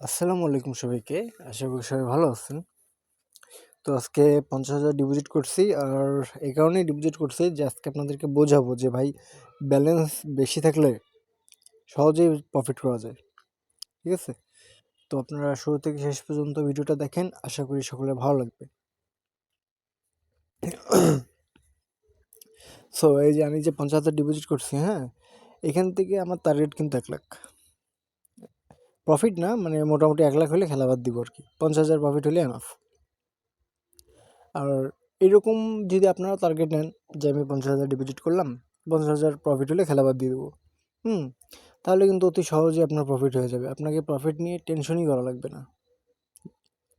আসসালামু আলাইকুম সবাইকে। আশা করি সবাই ভালো আছেন। তো আজকে পঞ্চাশ হাজার ডিপোজিট করছি আর এই কারণেই ডিপোজিট করছি যে আজকে আপনাদেরকে বোঝাবো যে ভাই ব্যালেন্স বেশি থাকলে সহজেই প্রফিট করা যায়। ঠিক আছে? তো আপনারা শুরু থেকে শেষ পর্যন্ত ভিডিওটা দেখেন। আশা করি সকলে ভালো লাগবে। সো এই যে আমি যে পঞ্চাশ হাজার ডিপোজিট করছি হ্যাঁ? এখান থেকে আমার টার্গেট কিন্তু এক লাখ। প্রফিট না মানে মোটামুটি এক লাখ হলে খেলা বাদ দিব আর কি পঞ্চাশ হাজার প্রফিট হলে এনাফ আর এরকম যদি আপনারা টার্গেট নেন যে আমি পঞ্চাশ হাজার ডিপোজিট করলাম, পঞ্চাশ হাজার প্রফিট হলে খেলা বাদ দিয়ে দেবো। হুম, তাহলে কিন্তু অতি সহজেই আপনার প্রফিট হয়ে যাবে। আপনাকে প্রফিট নিয়ে টেনশনই করা লাগবে না।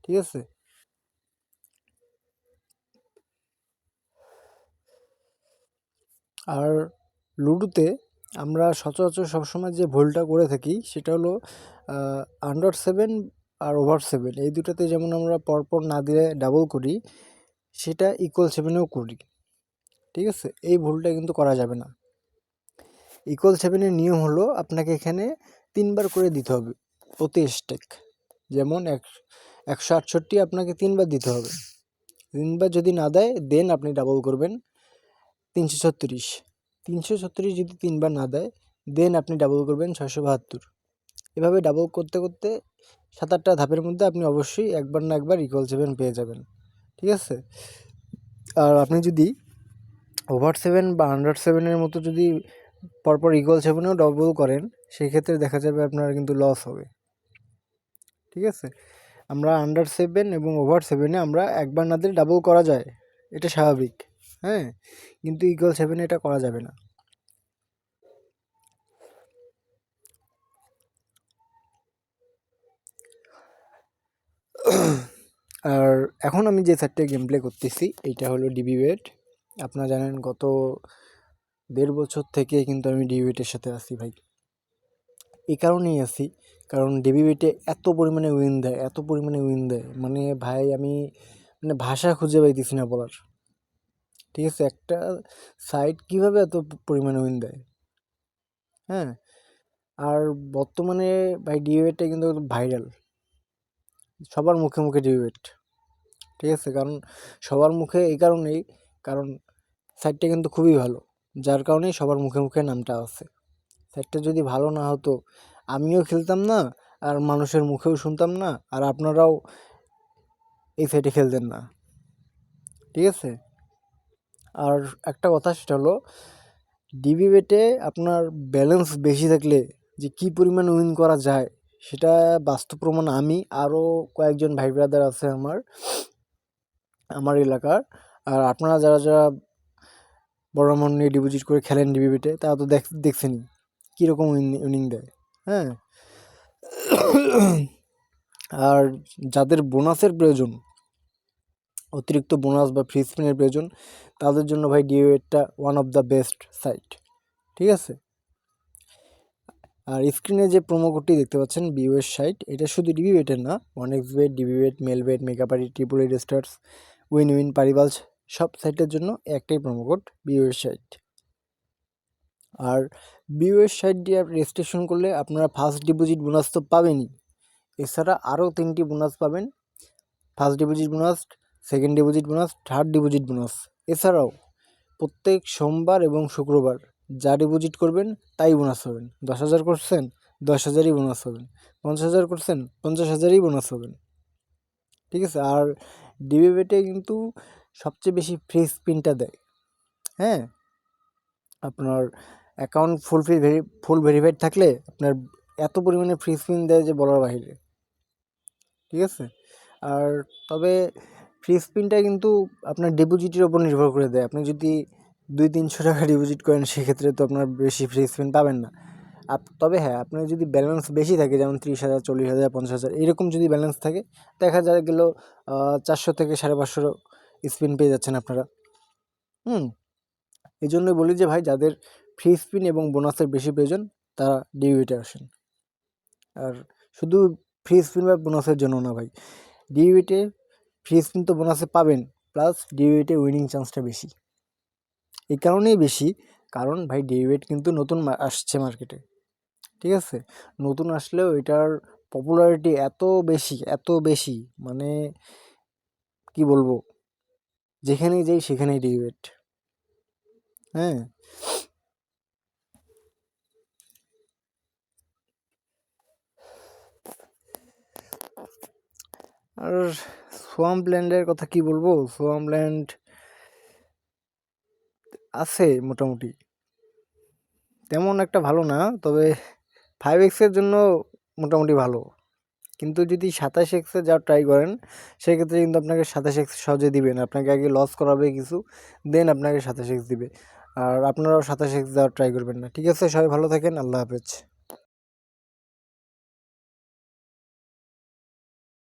ঠিক আছে? আর লুডোতে আমরা সচরাচর সবসময় যে ভুলটা করে থাকি সেটা হলো আন্ডার সেভেন আর ওভার সেভেন এই দুটাতে যেমন আমরা পরপর না দিয়ে ডাবল করি, সেটা ইকুয়াল সেভেনেও করি। ঠিক আছে? এই ভুলটা কিন্তু করা যাবে না। ইকুয়াল সেভেনের নিয়ম হলো আপনাকে এখানে তিনবার করে দিতে হবে প্রতি স্টেক যেমন এক, একশো আটষট্টি আপনাকে তিনবার দিতে হবে। তিনবার যদি না দেয় দেন আপনি ডাবল করবেন তিনশো ছত্রিশ। তিনশো ছত্রিশ যদি তিনবার না দেয় দেন আপনি ডাবল করবেন ছয়শো বাহাত্তর। এভাবে ডাবল করতে করতে সাত আটটা ধাপের মধ্যে আপনি অবশ্যই একবার না একবার ইকুয়াল সেভেন পেয়ে যাবেন। ঠিক আছে? আর আপনি যদি ওভার সেভেন বা আন্ডার সেভেনের মতো যদি পরপর ইকুয়াল সেভেনেও ডবল করেন সেই ক্ষেত্রে দেখা যাবে আপনার কিন্তু লস হবে। ঠিক আছে? আমরা আন্ডার সেভেন এবং ওভার সেভেনে আমরা একবার না দিলে ডাবল করা যায়। এটা স্বাভাবিক। হ্যাঁ? কিন্তু ইকুয়াল সেভেনে এটা করা যাবে না। আর এখন আমি যে সাইটটা গেম প্লে করতেছি এইটা হলো ডিবি ওয়েট আপনারা জানেন গত দেড় বছর থেকে কিন্তু আমি ডিবি ওয়েটের সাথে আছি ভাই। এই কারণেই আছি, কারণ ডিবি ওয়েটে এত পরিমাণে উইন দেয়, এত পরিমাণে উইন দেয়। মানে ভাই, আমি মানে ভাষা খুঁজে পাইতেছি না বলার। ঠিক আছে, একটা সাইট কীভাবে এত পরিমাণে উইন দেয়? হ্যাঁ? আর বর্তমানে ভাই ডিওয়েটটা কিন্তু ভাইরাল সবার মুখে মুখে ডিবেট ঠিক আছে, কারণ সবার মুখে এই কারণেই, কারণ সাইটটা কিন্তু খুবই ভালো। যার কারণেই সবার মুখে মুখে নামটা আছে সাইটটা যদি ভালো না হতো, আমিও খেলতাম না, আর মানুষের মুখেও শুনতাম না, আর আপনারাও এই সাইটে খেলতেন না। ঠিক আছে? আর একটা কথা সেটা হলো ডিবি বেটে আপনার ব্যালেন্স বেশি থাকলে যে কী পরিমাণ উইন করা যায়, সেটা বাস্তব প্রমাণ আমি আরও কয়েকজন ভাই ব্রাদার আছে আমার আমার এলাকার। আর আপনারা যারা যারা বড় নিয়ে ডিপোজিট করে খেলেন ডিবি বেটে তারা তো দেখ, দেখছেনই কীরকম উইনিং দেয় হ্যাঁ? আর যাদের বোনাসের প্রয়োজন অতিরিক্ত বোনাস বা ফ্রি স্পিনের প্রয়োজন, তাদের জন্য ভাই ডিওয়েটটা one of the best site ঠিক আছে? আর স্ক্রিনে যে প্রোমো কোডটি দেখতে পাচ্ছেন বিওএস সাইট এটা শুধু ডিবি বেটের না one X bet DB bet Melbet Megapari triple eight stars win win পারিবালস সব সাইটের জন্য একটাই প্রোমো কোড বিওএস সাইট আর বিওএস সাইট দিয়ে রেজিস্ট্রেশন করলে আপনারা ফার্স্ট ডিপোজিট বোনাস তো পাবেনই। এছাড়া আরও তিনটি বোনাস পাবেন। First deposit bonus second deposit bonus third deposit bonus এছাড়াও, প্রত্যেক সোমবার এবং শুক্রবার যা ডিপোজিট করবেন, তাই বোনাস হবেন। দশ হাজার করছেন, দশ হাজারই বোনাস হবেন। পঞ্চাশ হাজার করছেন, পঞ্চাশ হাজারই বোনাস হবেন। ঠিক আছে? আর ডিবি বেটে কিন্তু সবচেয়ে বেশি ফ্রি স্পিনটা দেয়। হ্যাঁ? আপনার account full free very full verified থাকলে আপনার এত পরিমাণে ফ্রি স্পিন দেয় যে বলার বাহিরে। ঠিক আছে? আর তবে ফ্রি স্পিনটা কিন্তু আপনার ডিপোজিটের ওপর নির্ভর করে দেয়। আপনি যদি দুই তিনশো টাকা ডিপোজিট করেন, সেক্ষেত্রে তো আপনার বেশি ফ্রি স্পিন পাবেন না। আপ, তবে হ্যাঁ আপনার যদি ব্যালেন্স বেশি থাকে, যেমন ত্রিশ হাজার, চল্লিশ হাজার, পঞ্চাশ হাজার, এরকম যদি ব্যালেন্স থাকে, দেখা যায় গেল চারশো থেকে সাড়ে পাঁচশো স্পিন পেয়ে যাচ্ছেন আপনারা। হুম এই জন্যই বলি যে ভাই, যাদের ফ্রি স্পিন এবং বোনাসের বেশি প্রয়োজন, তারা ডিউইতে আসেন। আর শুধু ফ্রি স্পিন বা বোনাসের জন্য না ভাই ডিউইতে ফ্রি কিন্তু বোনাসে পাবেন প্লাস ডিউইতে উইনিং চান্সটা বেশি। এই কারণেই বেশি, কারণ ভাই ডেরিভেট কিন্তু নতুন আসছে মার্কেটে ঠিক আছে? নতুন আসলেও এটার পপুলারিটি এত বেশি এত বেশি মানে কি বলব? যেখানেই যাই সেখানেই ডিবেট হ্যাঁ? আর সোয়ামল্যান্ডের কথা কি বলব? সোয়ামল্যান্ড আছে মোটামুটি। তেমন একটা ভালো না, তবে ফাইভ এক্সের জন্য মোটামুটি ভালো। কিন্তু যদি সাতাশ এক্সে যাওয়ার ট্রাই করেন, সেক্ষেত্রে কিন্তু আপনাকে সাতাশ এক্স সহজে দিবে না। আপনাকে আগে লস করাবে কিছু দেন আপনাকে সাতাশ এক্স দিবে। আর আপনারাও সাতাশ এক্স যাওয়ার ট্রাই করবেন না। ঠিক আছে, সবাই ভালো থাকেন, আল্লাহ হাফেজ।